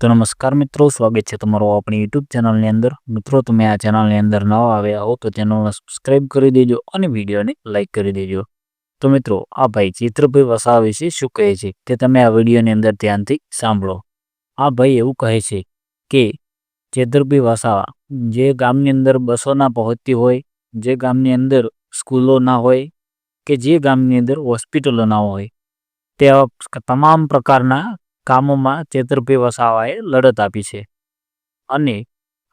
તો નમસ્કાર મિત્રો, સ્વાગત છે તમારો આપણી યુટ્યુબ ચેનલની અંદર. મિત્રો, તમે આ ચેનલની અંદર નવા આવ્યા હો તો ચેનલને સબસ્ક્રાઈબ કરી દેજો અને વિડીયોને લાઇક કરી દેજો. તો મિત્રો, આ ભાઈ ચિત્રભાઈ વસાવા વિશે શું કહે છે? તે તમે આ વિડીયોની અંદર ધ્યાનથી સાંભળો. આ ભાઈ એવું કહે છે કે, ચેતરભાઈ વસાવા, જે ગામની અંદર બસો ના પહોંચતી હોય, જે ગામની અંદર સ્કૂલો ના હોય, કે જે ગામની અંદર હોસ્પિટલો ના હોય તેવા તમામ પ્રકારના કામોમાં ચેતરપી વસાવાએ લડત આપી છે. અને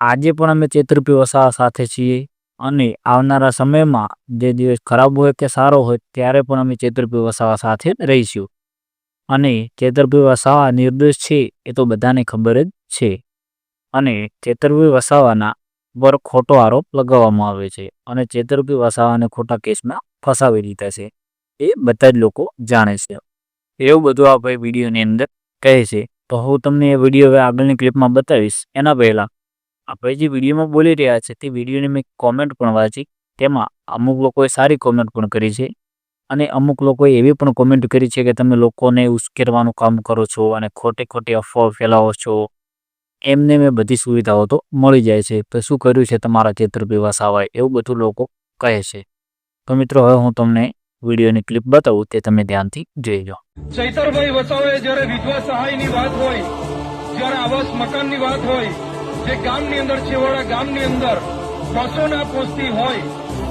આજે પણ અમે ચેતરપી વસાવા સાથે છીએ અને આવનારા સમયમાં જે દિવસ ખરાબ હોય કે સારો હોય ત્યારે પણ અમે ચેતરપી વસાવા સાથે રહીશું. અને ચેતરપી વસાવા નિર્દોષ છે એ તો બધાને ખબર જ છે. અને ચેતરપી વસાવાના પર ખોટો આરોપ લગાવવામાં આવે છે અને ચેતરપી વસાવાને ખોટા કેસમાં ફસાવી દીધા છે. એ બધા જ લોકો જાણે છે. એવું બધું આપણે વિડીયોની અંદર કહે છે, તો હું તમને એ વીડિયો હવે આગળની ક્લિપમાં બતાવીશ. એના પહેલાં આપણે જે વિડીયોમાં બોલી રહ્યા છે, તે વિડીયોની મેં કોમેન્ટ પણ વાંચી, તેમાં અમુક લોકોએ સારી કોમેન્ટ પણ કરી છે અને અમુક લોકોએ એવી પણ કોમેન્ટ કરી છે કે તમે લોકોને ઉશ્કેરવાનું કામ કરો છો અને ખોટે ખોટી અફવાઓ ફેલાવો છો. એમને મેં બધી સુવિધાઓ તો મળી જાય છે, તો શું કર્યું છે તમારા ચેતર પીવા સાવાય એવું બધું લોકો કહે છે. તો મિત્રો, હવે હું તમને વિડીયોની ક્લિપ બતાવું તે તમે ધ્યાનથી જોઈજો ચૈતરભાઈ વસાવે જ્યારે વિધવા સહાયની વાત હોય, જ્યારે આવાસ મકાનની વાત હોય, જે ગામની અંદર, છેવાડા ગામની અંદર બસો ના હોય